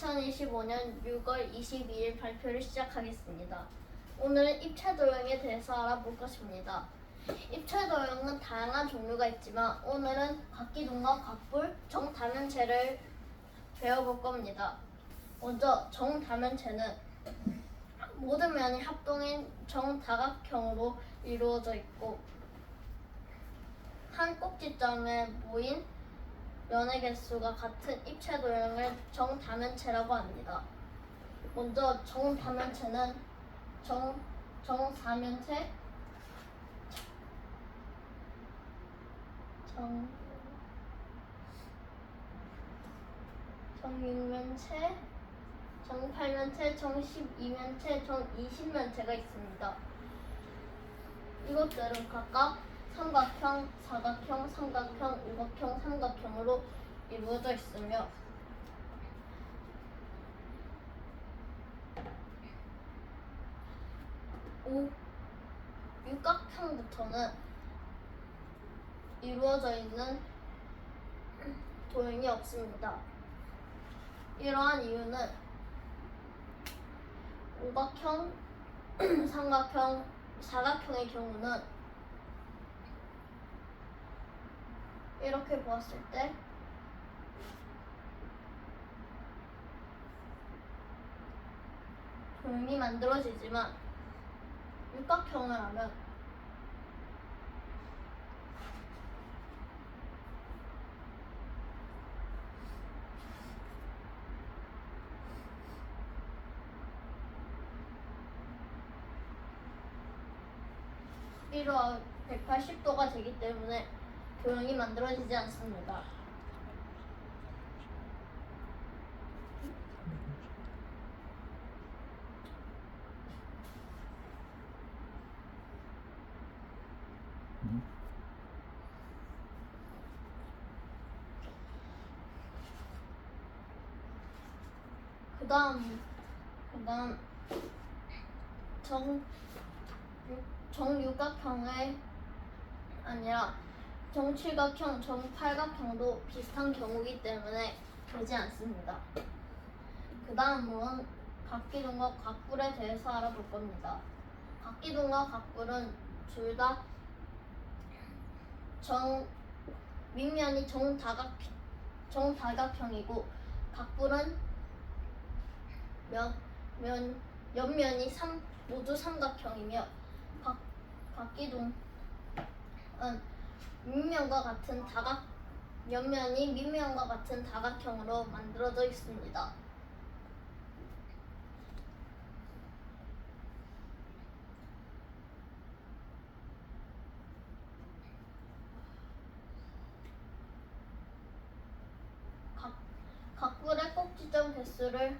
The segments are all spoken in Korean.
2025년 6월 22일 발표를 시작하겠습니다. 오늘은 입체 도형에 대해서 알아볼 것입니다. 입체 도형은 다양한 종류가 있지만 오늘은 각기둥과 각불, 정다면체를 배워볼 겁니다. 먼저 정다면체는 모든 면이 합동인 정다각형으로 이루어져 있고 한 꼭지점에 모인 면의 개수가 같은 입체 도형을 정다면체라고 합니다. 먼저 정다면체는 정 정사면체 정 정육면체 정팔면체 정십이면체 정이십면체가 있습니다. 이것들은 각각 삼각형, 사각형, 삼각형, 오각형, 삼각형으로 이루어져 있으며 오, 육각형부터는 이루어져 있는 도형이 없습니다. 이러한 이유는 오각형, 삼각형, 사각형의 경우는 이렇게 보았을 때 도형이 만들어지지만 육각형을 하면 이러한 180도가 되기 때문에 도형이 만들어지지 않습니다. 그 다음, 그 다음, 정, 육- 정육각형의 아니라 정칠각형, 정팔각형도 비슷한 경우이기 때문에 되지 않습니다. 그 다음은 각기둥과 각불에 대해서 알아볼 겁니다. 각기둥과 각불은 둘 다 정 밑면이 정다각 정다각형이고 각불은 면, 면 옆면이 삼, 모두 삼각형이며 각, 각기둥은 밑면과 같은 다각 옆면이 밑면과 같은 다각형으로 만들어져 있습니다. 각, 각불의 꼭지점 개수를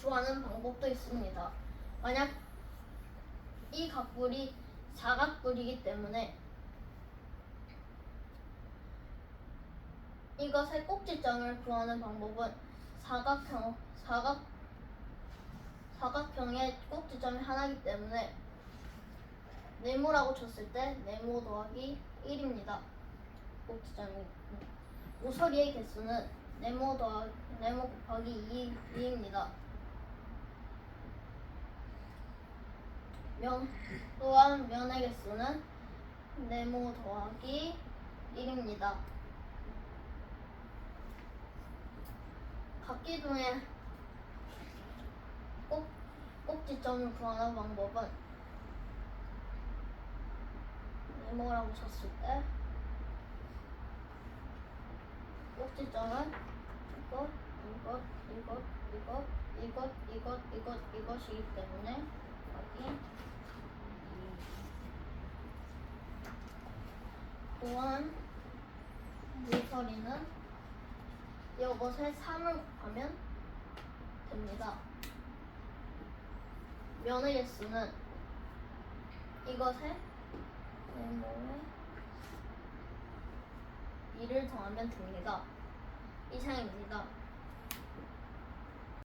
구하는 방법도 있습니다. 만약 이 각불이 사각불이기 때문에 이것의 꼭지점을 구하는 방법은 사각형 사각 사각형의 꼭지점이 하나이기 때문에 네모라고 쳤을 때 네모 더하기 1입니다. 꼭지점이 모서리의 개수는 네모 더 네모 곱하기 2, 2입니다. 면 또한 면의 개수는 네모 더하기 1입니다. 각기둥의 꼭 꼭지점을 구하는 방법은 네모라고 쳤을 때 꼭지점은 이것, 이것, 이것, 이것, 이것, 이것, 이것, 이것이기 때문에 여기 또한 모서리는 이것에 3을 곱하면 됩니다. 면의 개수는 이것에 네모에 2를 더하면 됩니다. 이상입니다.